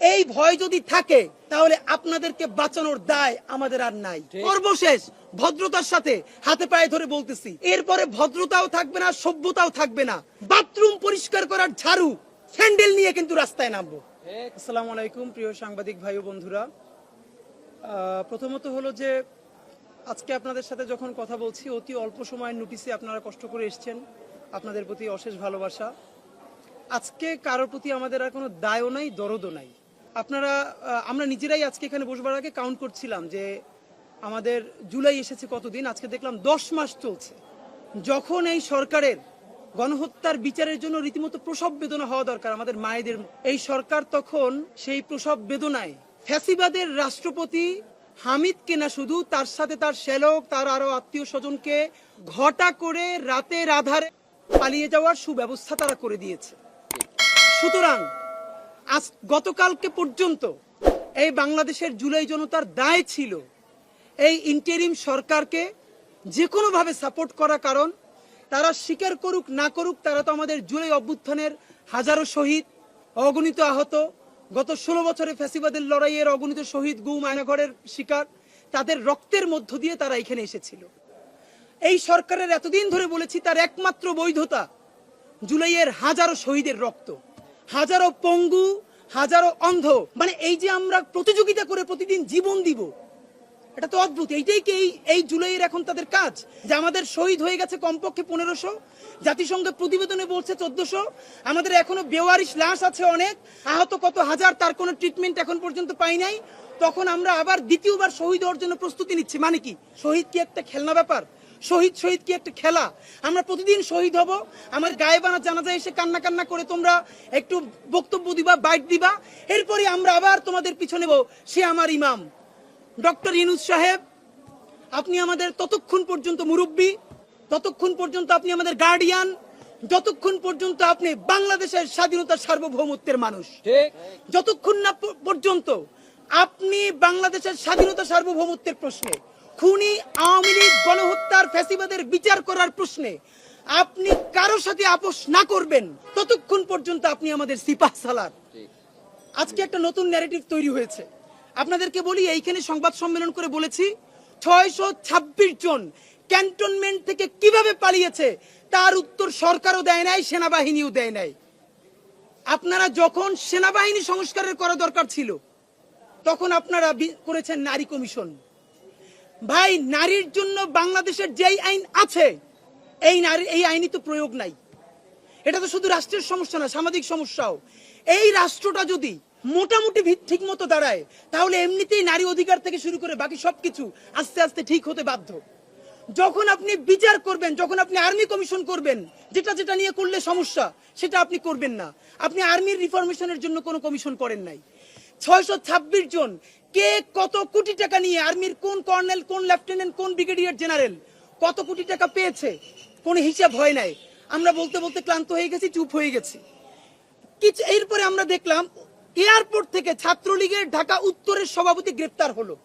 এই ভয় যদি থাকে তাহলে আপনাদেরকে বাঁচানোর দায় আমাদের আর নাই। সর্বশেষ ভদ্রতার সাথে হাতে পায়ে ধরে বলতেছি। এরপরে ভদ্রতাও থাকবে না সভ্যতাও থাকবে না। বাথরুম পরিষ্কার করার ঝাড়ু স্যান্ডেল নিয়ে কিন্তু রাস্তায় নামবো। আসসালামু আলাইকুম প্রিয় সাংবাদিক ভাই ও বন্ধুরা। আহ, প্রথমত হলো যে আজকে আপনাদের সাথে যখন কথা বলছি অতি অল্প সময়ের নোটিসে আপনারা কষ্ট করে এসেছেন। আপনাদের প্রতি অশেষ ভালোবাসা। আজকে কারোর প্রতি আমাদের আর কোনো দায়ও নাই দরদও নাই। আপনারা আমরা নিজেরাই আজকে এখানে বসবার আগে কাউন্ট করছিলাম যে আমাদের জুলাই এসেছে কতদিন, আজকে দেখলাম দশ মাস চলছে। যখন এই সরকারের গণহত্যার বিচারের জন্য রীতিমতো প্রসব বেদনা হওয়া দরকার আমাদের মায়েদের এই সরকার তখন সেই প্রসব বেদনায় ফ্যাসিবাদের রাষ্ট্রপতি হামিদকে না শুধু, তার সাথে তার শ্যালক, তার আরও আত্মীয় স্বজনকে ঘটা করে রাতের আধারে পালিয়ে যাওয়ার সুব্যবস্থা তারা করে দিয়েছে। সুতরাং আজ গতকালকে পর্যন্ত এই বাংলাদেশের জুলাই জনতার দায় ছিল এই ইন্টারিম সরকারকে যে কোনোভাবে সাপোর্ট করা, কারণ তারা স্বীকার করুক, না করুক, তারা তো আমাদের জুলাই অভ্যুত্থানের হাজারো শহীদ, অগণিত আহত, গত ষোলো বছরে ফ্যাসিবাদের লড়াইয়ের অগণিত শহীদ, গুম আয়নাঘরের শিকার, তাদের রক্তের মধ্য দিয়ে তারা এখানে এসেছিল। এই সরকারের এতদিন ধরে বলেছি, তার একমাত্র বৈধতা জুলাইয়ের হাজারো শহীদের রক্ত। হাজারো পঙ্গু, হাজারো অন্ধ। মানে এই যে আমরা প্রতিযোগিতা করে প্রতিদিন জীবন দিব, এটা তো অদ্ভুত। এইটাই কি এই এই জুলাইয়ের এখন তাদের কাজ? যে আমাদের শহীদ হয়ে গেছে কমপক্ষে পনেরোশো জাতিসংঘের প্রতিবেদনে বলছে চোদ্দশো। আমাদের এখনও বেওয়ারিশ লাশ আছে অনেক। আহত কত হাজার, তার কোনো ট্রিটমেন্ট এখন পর্যন্ত পাই নাই। তখন আমরা আবার দ্বিতীয়বার শহীদ হওয়ার জন্য প্রস্তুতি নিচ্ছি। মানে কি? শহীদ কি একটা খেলনা ব্যাপার? শহীদ শহীদ কি একটা খেলা? আমরা প্রতিদিন শহীদ হব আমার গায়ে বানা জানাজা এসে কান্না কান্না করে তোমরা একটু বক্তব্য দিবা বাইট দিবা। এরপরে আমরা আবার তোমাদের পিছনে নেব সে আমার ইমাম। ডক্টর ইনুস সাহেব আপনি আমাদের ততক্ষণ পর্যন্ত মুরব্বী ততক্ষণ পর্যন্ত আপনি আমাদের গার্ডিয়ান যতক্ষণ পর্যন্ত আপনি বাংলাদেশের স্বাধীনতার সার্বভৌমত্বের মানুষ। যতক্ষণ না পর্যন্ত আপনি বাংলাদেশের স্বাধীনতা সার্বভৌমত্বের প্রশ্নে খুনি আওয়ামী লীগ গণহত্যার ফ্যাসিবাদের বিচার করার প্রশ্নে আপনি কারও সাথে আপোষ না করবেন, ততক্ষণ পর্যন্ত আপনি আমাদের সিপাহ সালার আজকে একটা নতুন ন্যারেটিভ তৈরি হয়েছে। আপনাদেরকে বলি, এইখানে সংবাদ সম্মেলন করে বলেছি, ছয়শো ছাব্বিশ জন ক্যান্টনমেন্ট থেকে কীভাবে পালিয়েছে, তার উত্তর সরকারও দেয় নাই, সেনাবাহিনীও দেয় নাই। আপনারা যখন সেনাবাহিনী সংস্কারের করা দরকার ছিল, তখন আপনারা করেছেন নারী কমিশন। ভাই, নারীর জন্য বাংলাদেশের যেই আইন আছে, এই নারী, এই আইনই তো প্রয়োগ নাই। এটা তো শুধু রাষ্ট্রের সমস্যা না, সামাজিক সমস্যাও। এই রাষ্ট্রটা যদি মোটামুটি ঠিক মতো দাঁড়ায়, তাহলে এমনিতেই নারী অধিকার থেকে শুরু করে বাকি সবকিছু আস্তে আস্তে ঠিক হতে বাধ্য। যখন আপনি বিচার করবেন, যখন আপনি আর্মি কমিশন করবেন, যেটা যেটা নিয়ে করলে সমস্যা, সেটা আপনি করবেন না। আপনি আর্মির রিফরমেশনের জন্য কোনো কমিশন করেন নাই। ছয়শো ছাব্বিশ জন, কে কত কোটি টাকা নিয়ে আর্মির কোন কর্নেল, কোন লেফটেন্যান্ট, কোন ব্রিগেডিয়ার জেনারেল কত কোটি টাকা পেয়েছে, কোনো হিসাব হয় নাই। আমরা বলতে বলতে ক্লান্ত হয়ে গেছি, চুপ হয়ে গেছি। কিছু, এরপরে আমরা দেখলাম, এয়ারপোর্ট থেকে ছাত্রলীগের ঢাকা উত্তরের সভাপতি গ্রেপ্তার হলো।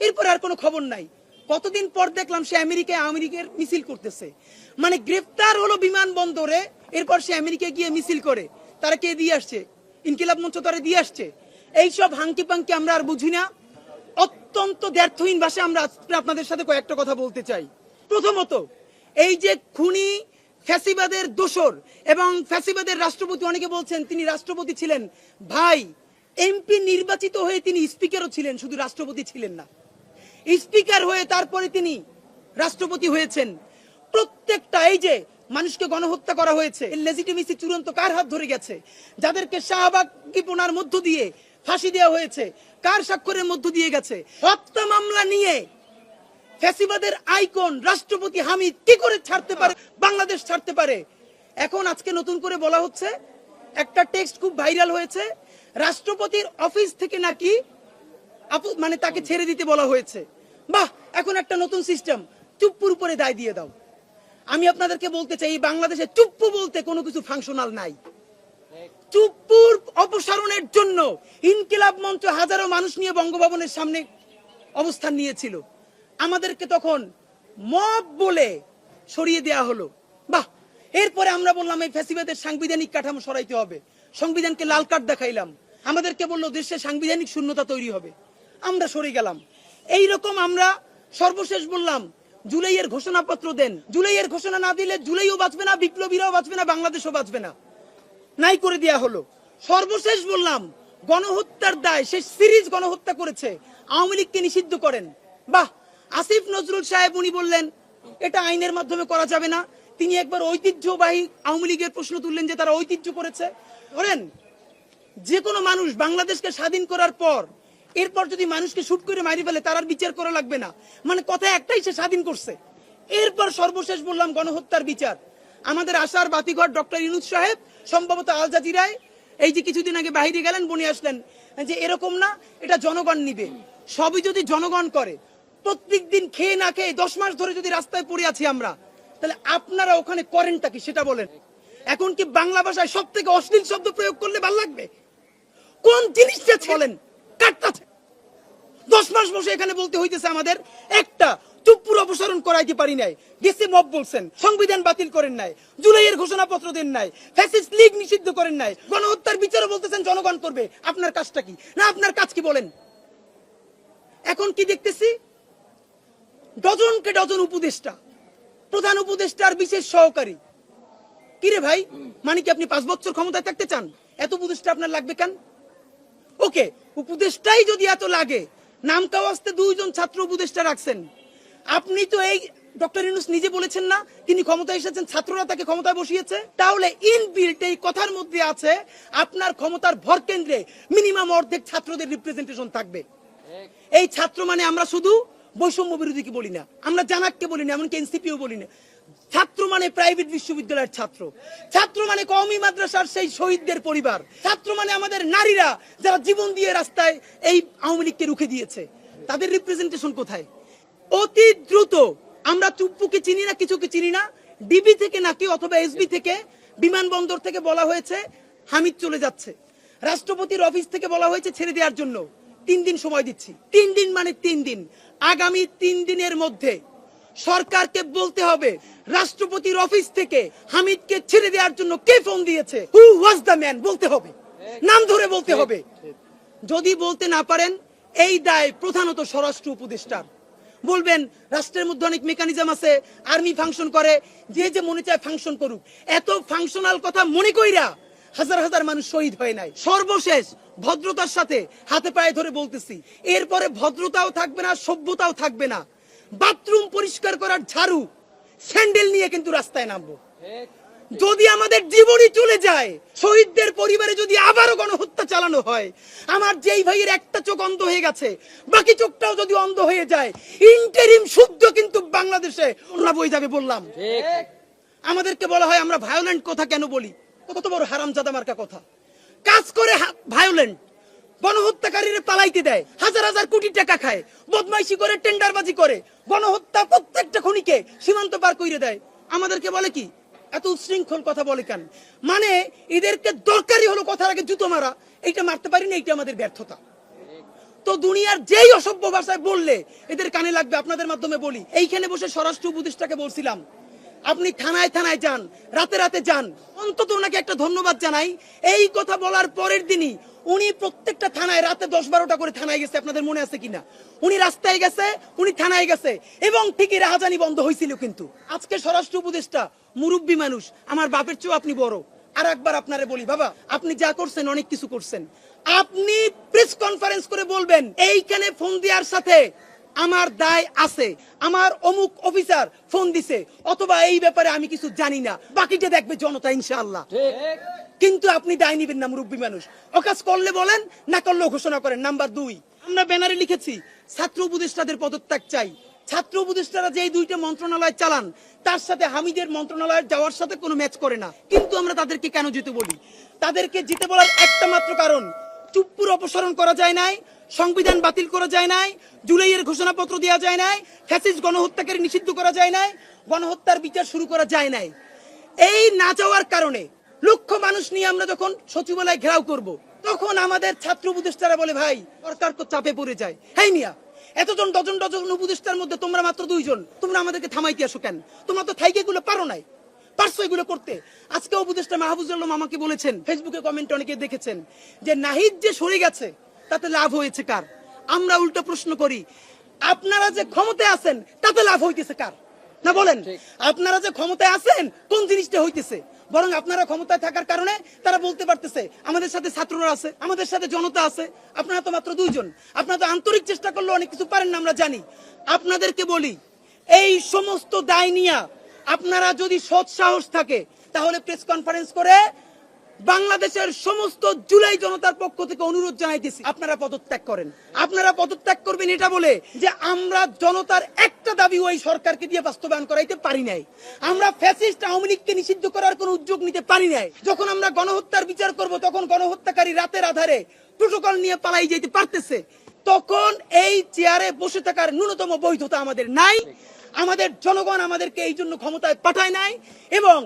এরপরে আর কোনো খবর নাই। কতদিন পর দেখলাম সে আমেরিকায় আমেরিকার মিছিল করতেছে। মানে গ্রেপ্তার হলো বিমানবন্দরে, এরপর সে আমেরিকায় গিয়ে মিছিল করে। তারা কে দিয়ে আসছে? ইনকিলাব মঞ্চ তারা দিয়ে আসছে। এইসব হাঙ্কি পাঙ্কি আমরা আর বুঝি না। অত্যন্ত দ্ব্যর্থহীন ভাষায় আমরা আপনাদের সাথে কয়েকটা কথা বলতে চাই। প্রথমত, এই যে খুনি ফ্যাসিবাদের দোসর এবং ফ্যাসিবাদের রাষ্ট্রপতি, অনেকে বলছেন তিনি রাষ্ট্রপতি ছিলেন। ভাই, এমপি নির্বাচিত হয়ে তিনি স্পিকারও ছিলেন, শুধু রাষ্ট্রপতি ছিলেন না। স্পিকার হয়ে তারপরে তিনি রাষ্ট্রপতি হয়েছেন। প্রত্যেকটা এই যে মানুষকে গণহত্যা করা হয়েছে লেজিটিমেসি চূড়ান্ত কার হাত ধরে গেছে? যাদেরকে শাহবাগ শাহবাগিপনার মধ্য দিয়ে ফাঁসি দেওয়া হয়েছে, কার স্বাক্ষরের মধ্য দিয়ে গেছে? হত্যা মামলা নিয়ে ফ্যাসিবাদের আইকন রাষ্ট্রপতি হামিদ কি করে ছাড়তে পারে, বাংলাদেশ ছাড়তে পারে? এখন আজকে নতুন করে বলা হচ্ছে, একটা টেক্সট খুব ভাইরাল হয়েছে, রাষ্ট্রপতির অফিস থেকে নাকি আপু- মানে তাকে ছেড়ে দিতে বলা হয়েছে। বাহ, এখন একটা নতুন সিস্টেম চুপ্পুর উপরে দায় দিয়ে দাও। আমি আপনাদেরকে বলতে চাই বাংলাদেশে চুপ্পু বলতে কোনো কিছু ফাংশনাল নাই। চুপ্পুর অপসারণের জন্য ইনকিলাব মঞ্চ হাজারো মানুষ নিয়ে বঙ্গভবনের সামনে অবস্থান নিয়েছিল। আমাদেরকে তখন মব বলে সরিয়ে দেয়া হলো। বাহ, এরপরে আমরা বললাম, এই ফ্যাসিবাদের সাংবিধানিক কাঠামো সরাইতে হবে। সংবিধানকে লাল কার্ড দেখাইলাম। আমাদেরকে বলল দেশে সাংবিধানিক শূন্যতা তৈরি হবে। আমরা সরে গেলাম। এই রকম আমরা সর্বশেষ বললাম, জুলাইয়ের ঘোষণাপত্র দেন। জুলাইয়ের ঘোষণা না দিলে জুলাইও বাঁচবে না, বিপ্লবীরাও বাঁচবে না, বাংলাদেশও বাঁচবে না। নাই করে দেয়া হলো। সর্বশেষ বললাম, গণহত্যার দায় সে সিরিজ গণহত্যা করেছে। আওয়ামী লীগকে নিষিদ্ধ করেন। বাহ, আসিফ নজরুল সাহেব উনি বললেন, এটা আইনের মাধ্যমে করা যাবে না। তিনি একবার ঐতিহ্যবাহী আওয়ামী লীগের প্রশ্ন তুললেন যে তারা ঐতিহ্য করেছে। ধরেন, যে কোনো মানুষ বাংলাদেশকে স্বাধীন করার পর এরপর যদি মানুষকে শুট করে মারি ফেলে, তার আর বিচার করা লাগবে না। মানে কথা একটাই, সে স্বাধীন করছে। এরপর সর্বশেষ বললাম, গণহত্যার বিচার। আমাদের আশার বাতিঘর ডক্টর ইনুজ সাহেব, সম্ভবত আল জাজিরায়। এই যে কিছুদিন আগে বাইরে গেলেন, বনে আসলেন, যে এরকম না, এটা জনগণ নিবে। সবই যদি জনগণ করে, প্রত্যেক দিন খেয়ে না খেয়ে দশ মাস ধরে যদি রাস্তায় পড়ে আছি আমরা, তাহলে আপনারা ওখানে করেনটা কি, সেটা বলেন। এখন কি বাংলা ভাষায় সব থেকে অশ্লীল শব্দ প্রয়োগ করলে ভালো লাগবে? কোন জিনিসটা বলেন কাটতাছে দশ মাস বসে এখানে বলতে হইতেছে আমাদের, একটা চুপ্পুর অপসারণ করাইতে পারি নাই। গেছে মব বলছেন, সংবিধান বাতিল করেন নাই, জুলাইয়ের ঘোষণাপত্র দেন নাই, ফ্যাসিস্ট লীগ নিষিদ্ধ করেন নাই, গণহত্যার বিচারও বলতেছেন জনগণ করবে, আপনার কাজটা কি? না, আপনার কাজ কি বলেন? এখন কি দেখতেছি? ডজনকে ডজন উপদেষ্টা, প্রধান উপদেষ্টার বিশেষ সহকারী। কিরে ভাই? মানে কি আপনি পাঁচ বছর ক্ষমতায় থাকতে চান? এত উপদেষ্টা আপনার লাগবে কেন? ওকে, উপদেষ্টাই যদি এত লাগে নাম কাওয়াজতে দুইজন ছাত্র উপদেষ্টা রাখছেন। আপনি তো এই ডক্টর ইউনুস নিজে বলেছেন না, তিনি ক্ষমতায় এসেছেন, ছাত্ররা তাকে ক্ষমতায় বসিয়েছে। তাহলে ইনবিল্ট এই কথার মধ্যে আছে, আপনার ক্ষমতার ভর কেন্দ্রে মিনিমাম অর্ধেক ছাত্রদের রিপ্রেজেন্টেশন থাকবে। এই ছাত্র মানে আমরা শুধু বৈষম্য বিরোধী কি বলি না, আমরা জানাককে বলি না, এমনকি এনসিপিও বলি না। ছাত্র মানে প্রাইভেট বিশ্ববিদ্যালয়ের ছাত্র। ছাত্র মানে কওমি মাদ্রাসার সেই শহীদদের পরিবার। ছাত্র মানে আমাদের নারীরা যারা জীবন দিয়ে রাস্তায় এই আওয়ামী লীগকে রুখে দিয়েছে। তাদের রিপ্রেজেন্টেশন কোথায়? অতি দ্রুত আমরা চুপ্পুকে চিনি না, কিছুকে চিনি না, ডিবি থেকে নাকি অথবা এসবি থেকে বিমানবন্দর থেকে বলা হয়েছে, হামিদ চলে যাচ্ছে। রাষ্ট্রপতির অফিস থেকে বলা হয়েছে ছেড়ে দেওয়ার জন্য। তিন দিন সময় দিচ্ছি। তিন দিন মানে তিন দিন। আগামী তিন দিনের মধ্যে সরকারকে বলতে হবে, রাষ্ট্রপতির অফিস থেকে হামিদকে ছেড়ে দেওয়ার জন্য কে ফোন দিয়েছে? হু ওয়াজ দ্য ম্যান বলতে হবে। নাম ধরে বলতে হবে। যদি বলতে না পারেন, এই দায় প্রধানত স্বরাষ্ট্র উপদেষ্টার। বলবেন, রাষ্ট্রের মধ্যে অনেক মেকানিজম আছে আর্মি ফাংশন করে, যে যে মনে চায় ফাংশন করুক। এত ফাংশনাল কথা মনে কইরা হাজার হাজার মানুষ শহীদ হয় নাই। সর্বশেষ ভদ্রতার সাথে হাতে পায়ে ধরে বলতেছি, এরপরে ভদ্রতাও থাকবে না, সভ্যতাও থাকবে না। বাথরুম পরিষ্কার করার ঝাড়ু, স্যান্ডেল নিয়ে কিন্তু রাস্তায় নামবো। যদি আমাদের জীবনই চলে যায়, শহীদদের পরিবারে যদি আবারও গণহত্যা চালানো হয়, আমার যেই ভাইয়ের একটা চোখ অন্ধ হয়ে গেছে, বাকি চোখটাও যদি অন্ধ হয়ে যায় ইন্টারিম শুদ্ধ কিন্তু বাংলাদেশে ওরা বই যাবে বললাম। আমাদেরকে বলা হয় আমরা ভায়োলেন্ট কথা কেন বলি? কত বড় হারামজাদা মার্কা কথা। কাজ করে ভায়োলেন্ট গণহত্যাকারীরা পালাইতে দেয়, হাজার হাজার কোটি টাকা খায়, বদমাইশি করে, টেন্ডারবাজি করে। গণহত্যা প্রত্যেকটা খনিকে সীমান্ত পার করে দেয়। আমাদেরকে বলে কি, এত কথা বলে কেন? মানে এদেরকে দরকারি হলো কথার আগে জুতো মারা, এইটা মারতে পারি এইটা আমাদের ব্যর্থতা। তো দুনিয়ার যেই অসভ্য ভাষায় বললে, এদের কানে লাগবে, আপনাদের মাধ্যমে বলি। এইখানে বসে স্বরাষ্ট্র উপদেষ্টাকে বলছিলাম, আপনি থানায় থানায় যান, রাতে রাতে যান। অন্তত ওনাকে একটা ধন্যবাদ জানাই। এই কথা বলার পরের দিনই উনি প্রত্যেকটা থানায় রাতে দশ বারোটা করে থানায় গেছে, আপনাদের মনে আছে কিনা? উনি রাস্তায় গেছে, উনি থানায় গেছে, এবং ঠিকই রাহাজানি বন্ধ হয়েছিল কিন্তু। আজকে স্বরাষ্ট্র উপদেষ্টা মুরব্বী মানুষ, আমার বাপের চেয়েও আপনি বড়। আর একবার আপনারে বলি, বাবা, আপনি যা করছেন, অনেক কিছু করছেন। আপনি প্রেস কনফারেন্স করে বলবেন, এইখানে ফোন দেওয়ার সাথে আমার দায় আছে। আমার অমুক অফিসার ফোন দিছে, অথবা এই ব্যাপারে আমি কিছু জানি না। বাকিটা দেখবে জনতা, ইনশাআল্লাহ। কিন্তু আপনি দায় নিবেন না, মুরব্বী মানুষ। অকাজ করলে বলেন, না করলেও ঘোষণা করেন। নাম্বার দুই, আমরা ব্যানারে লিখেছি, ছাত্র উপদেষ্টাদের পদত্যাগ চাই। ছাত্র উপদেষ্টারা যে দুইটা মন্ত্রণালয় চালান, তার সাথে হামিদের মন্ত্রণালয়ে যাওয়ার সাথে কোনো ম্যাচ করে না। কিন্তু আমরা তাদেরকে কেন যেতে বলি? তাদেরকে যেতে বলার একটা মাত্র কারণ, চুপ্পুর অপসারণ করা যায় নাই, সংবিধান বাতিল করা যায় নাই, জুলাইয়ের ঘোষণাপত্র দেওয়া যায় নাই, ফ্যাসিস্ট গণহত্যাকারী নিষিদ্ধ করা যায় নাই, গণহত্যার বিচার শুরু করা যায় নাই। এই না যাওয়ার কারণে লক্ষ মানুষ নিয়ে আমরা যখন সচিবালয় ঘেরাও করব তখন আমাদের ছাত্র উপদেষ্টারা বলে ভাই সরকার তো চাপে পড়ে যায়। হ্যাঁ মিয়া এতজন ডজন ডজন উপদেষ্টার মধ্যে তোমরা মাত্র দুইজন তোমরা আমাদেরকে থামাইতে আসো কেন? তোমরা তো থাইকে গুলো পারো নাই পারছ এগুলো করতে। আজকে উপদেষ্টা মাহবুজুল আমাকে বলেছেন ফেসবুকে কমেন্ট অনেকে দেখেছেন যে নাহিদ যে সরে গেছে তাতে লাভ হয়েছে কার? আমরা উল্টো প্রশ্ন করি আপনারা যে ক্ষমতায় আছেন তাতে লাভ হইতেছে কার? না বলেন? আপনারা যে ক্ষমতায় আছেন কোন জিনিসটা হইতেছে? বরং আপনারা ক্ষমতায় থাকার কারণে তারা বলতে পারতেছে, আমাদের সাথে ছাত্ররা আছে, আমাদের সাথে জনতা আছে, আপনারা তো মাত্র দুইজন। আপনারা তো আন্তরিক চেষ্টা করলে অনেক কিছু পারেন না, আমরা জানি। আপনাদেরকে বলি, এই সমস্ত দায় নিয়ে আপনারা যদি সৎ সাহস থাকে, তাহলে প্রেস কনফারেন্স করে বাংলাদেশের সমস্ত জুলাই জনতার পক্ষ থেকে অনুরোধ জানাইতেছি, আপনারা পদত্যাগ করেন। আপনারা পদত্যাগ করবেন এটা বলে যে আমরা জনতার একটা দাবি ওই সরকারকে দিয়ে বাস্তবায়ন করাইতে পারি নাই। আমরা ফ্যাসিস্ট আওয়ামী লীগকে নিষিদ্ধ করার কোনো উদ্যোগ নিতে পারি নাই। যখন আমরা গণহত্যার বিচার করব, তখন গণহত্যাকারী রাতের আধারে প্রোটোকল নিয়ে পালাই যেতে পারতেছে। তখন এই চেয়ারে বসে থাকার ন্যূনতম বৈধতা আমাদের নাই। আমাদের জনগণ আমাদেরকে এই জন্য ক্ষমতায় পাঠায় নাই এবং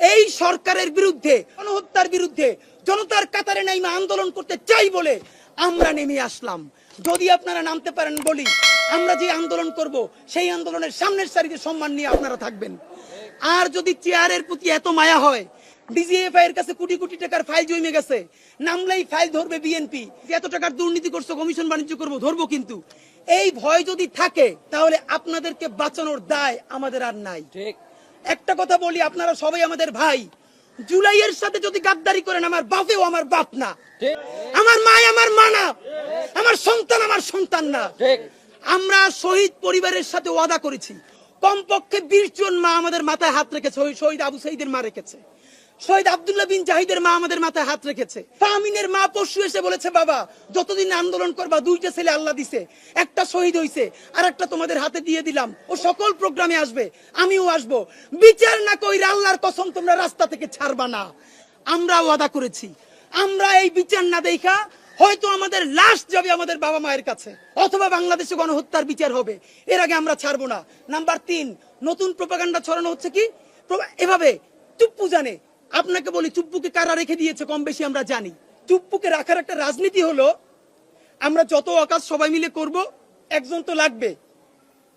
এই সরকারের বিরুদ্ধে, গণহত্যার বিরুদ্ধে জনতার কাতারে নাইমা আন্দোলন করতে চাই বলে আমরা নেমে আসলাম। যদি আপনারা নামতে পারেন বলি, আমরা যে আন্দোলন করব, সেই আন্দোলনের সামনের সারিতে সম্মান নিয়ে আপনারা থাকবেন। আর যদি চেয়ারের প্রতি এত মায়া হয়, ডিজিএফআই এর কাছে কোটি কোটি টাকার ফাইল জমে গেছে, নামলেই ফাইল ধরবে বিএনপি। এত টাকার দুর্নীতি করছ, কমিশন বাণিজ্য করব, ধরবো কিন্তু। এই ভয় যদি থাকে, তাহলে আপনাদেরকে বাঁচানোর দায় আমাদের আর নাই। ঠিক। একটা কথা বলি আপনারা সবাই আমাদের ভাই। জুলাইয়ের সাথে যদি গাদ্দারি করেন আমার বাপেও আমার বাপ না। আমার মায় আমার মা না। আমার সন্তান আমার সন্তান না। আমরা শহীদ পরিবারের সাথে ওয়াদা করেছি। কমপক্ষে বিশ জন মা আমাদের মাথায় হাত রেখেছে শহীদ আবু সাইদের মা রেখেছে। শহীদ আব্দুল্লাহ বিন জাহিদের মা আমাদের মাথায় হাত রেখেছে। ফামিনের মা পরশু এসে বলেছে, বাবা, যতদিন আন্দোলন করবা, দুইটা ছেলে আল্লাহ দিছে। একটা শহীদ হইছে আর একটা তোমাদের হাতে দিয়ে দিলাম। ও সকল প্রোগ্রামে আসবে, আমিও আসব। বিচার না কইরা আল্লাহর কসম তোমরা রাস্তা থেকে ছাড়বা না। আমরা ওয়াদা করেছি। আমরা এই বিচার না দেখা, হয়তো আমাদের লাশ যাবে আমাদের বাবা মায়ের কাছে, অথবা বাংলাদেশে গণহত্যার বিচার হবে। এর আগে আমরা ছাড়বো না। নাম্বার তিন, নতুন প্রপাগান্ডা ছড়ানো হচ্ছে কি? এভাবে, চুপ্পু জানে। আপনাকে বলি, চুপ্পুকে কারা রেখে দিয়েছে কম বেশি আমরা জানি। চুপ্পুকে রাখার একটা রাজনীতি হলো, আমরা যত অকাজ সবাই মিলে করব, একজন তো লাগবে,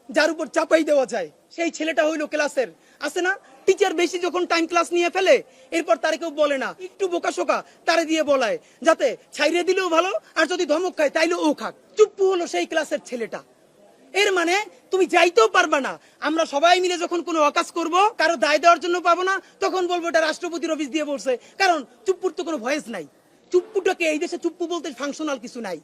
যার উপর চাপাই দেওয়া যায়। সেই ছেলেটা হইল ক্লাসের। আছে না? টিচার বেশি যখন টাইম ক্লাস নিয়ে ফেলে, এরপর তারে কেউ বলে না। একটু বোকা শোকা তারে দিয়ে বলায়, যাতে ছাইরে দিলেও ভালো, আর যদি ধমক খায় তাইলে ও খাক। চুপ্পু হলো সেই ক্লাসের ছেলেটা। এর মানে তুমি যাইতেও পারবা না। আমরা সবাই মিলে যখন কোনো অকাজ করব কারও দায় দেওয়ার জন্য পাবো না তখন বলব এটা রাষ্ট্রপতির অফিস দিয়ে বলছে। কারণ চুপ্পুর তো কোনো ভয়েস নাই। চুপ্পুটাকে এই দেশে চুপ্পু বলতে ফাংশনাল কিছু নাই।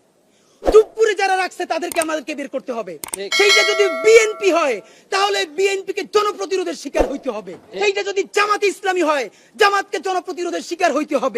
চুপ্পুরে যারা রাখছে তাদেরকে আমাদেরকে বের করতে হবে। সেইটা যদি বিএনপি হয় তাহলে বিএনপি কে জনপ্রতিরোধের শিকার হইতে হবে। সেইটা যদি জামাত ইসলামী হয় জামাতকে জনপ্রতিরোধের শিকার হইতে হবে।